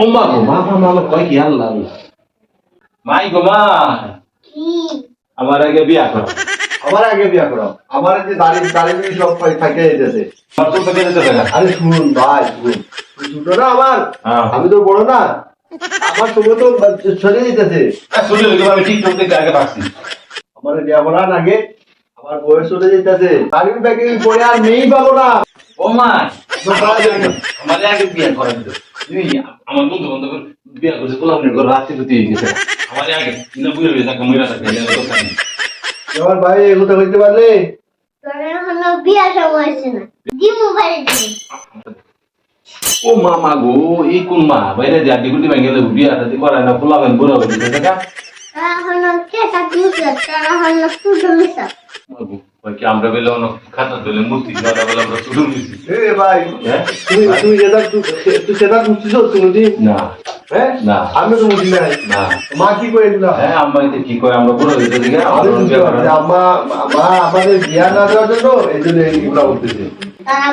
ও মা গো মা মা মা কয় কি আল্লাহ আল্লাহ মাই গো মা। আমার আগে বিয়া করো। আমার আগে বিয়া করো। আমার যে দাড়ি দাড়ি সব থাকে যেতেছে। আরে শুন ভাই শুন ছোট না আমার হ্যাঁ। আমি তো বড় না। আমার সময় তো সরে যেতেছে শুনে লোক আমি টিকটক দেখে আগে পাচ্ছি আমার বিয়া করার আগে আমার বয়স চলে যেতেছে। দাড়ি ব্যাগে পরে আর মেয়েই পাবো না। ও মা আমার আগে বিয়া করা দিত তুমি আমার বন্ধু বান্ধব বিয়া করছে গোলামের ঘর রাত্রি রুটি গেছে। আমার আগে না বুঝে বুঝে থাকে মহিলা থাকে আমার ভাই এগুলো হইতে পারলে? তোর বিয়া সময় না। দিমু বাড়ি ও মা মা গো এই কোন মা? বাইরে যে আড্ডি গুটি ভেঙে গেলে বিয়া শাদি করায় না গোলামের বুড়া হয়ে গেছে দেখা এখনও কে ফুটো মিশা? মাগো ওই কি আমরা বেলে অনেক খাতা দিলে মূর্তি গাদা বেলে আমরা এ ভাই হ্যাঁ যেটা তুই সেটা না হ্যাঁ না। আমি তো বুঝি নাই না মা কি করে দিলাম হ্যাঁ আম্মা কি করে আমরা বুড়ো হয়ে গেছে আমি আম্মা মা আমাদের বিয়া না দেওয়ার জন্য এই জন্য এইগুলো করতেছে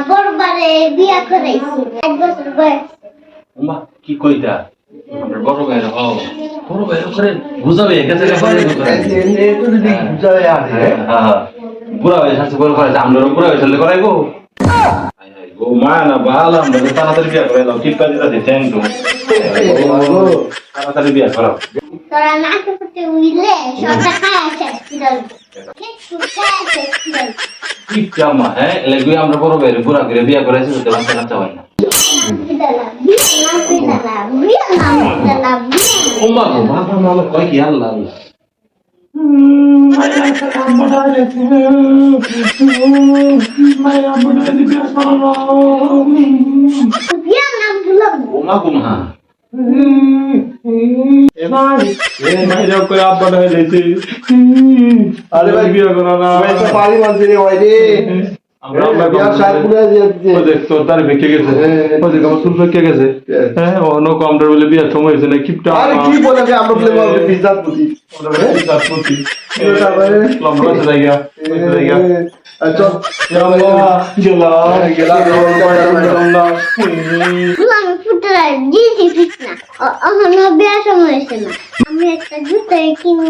বড়বারে বিয়া করাইছি এক বছর বয়স মা কি কইতা আমরা বড় করে বুঝাবে গেছে বুঝাবে আছে হ্যাঁ হ্যাঁ বুড়া হয়ে শাস্তি করে করাইছে আমরা বুড়া হয়ে চলে করাইবো গো মা না ভালো আমরা তাড়াতাড়ি বিয়া করে লাও কাজে কাজে থ্যাংক ইউ তাড়াতাড়ি বিয়া করো তোরা নাকে ফুটে উইলে করে খায় শেষ করে কি জামা হ্যাঁ লাগবে আমরা বড় ভাইরে বুড়া করে বিয়া করাইছি তো বাচ্চা কাচ্চা হয় না। বিদালা বিয়া না বিদালা বিয়া না বিদালা বিয়া ও মা গো মা মা কয় কি আল্লাহ আল্লাহ। বিয়া না ভুলাম ও মা গো মা আরে ভাই বিয়া করো না। পারি মানছি রে ভাই রে। হ্যাঁ আচ্ছা আমি একটা জুতো কিনি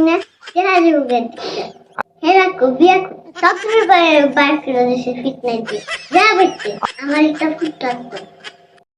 না কেনা যুগে হেরা কো বিয়া সতেরো বার বার করে ফিটনেস দিয়ে। যা আমার একটা ফুট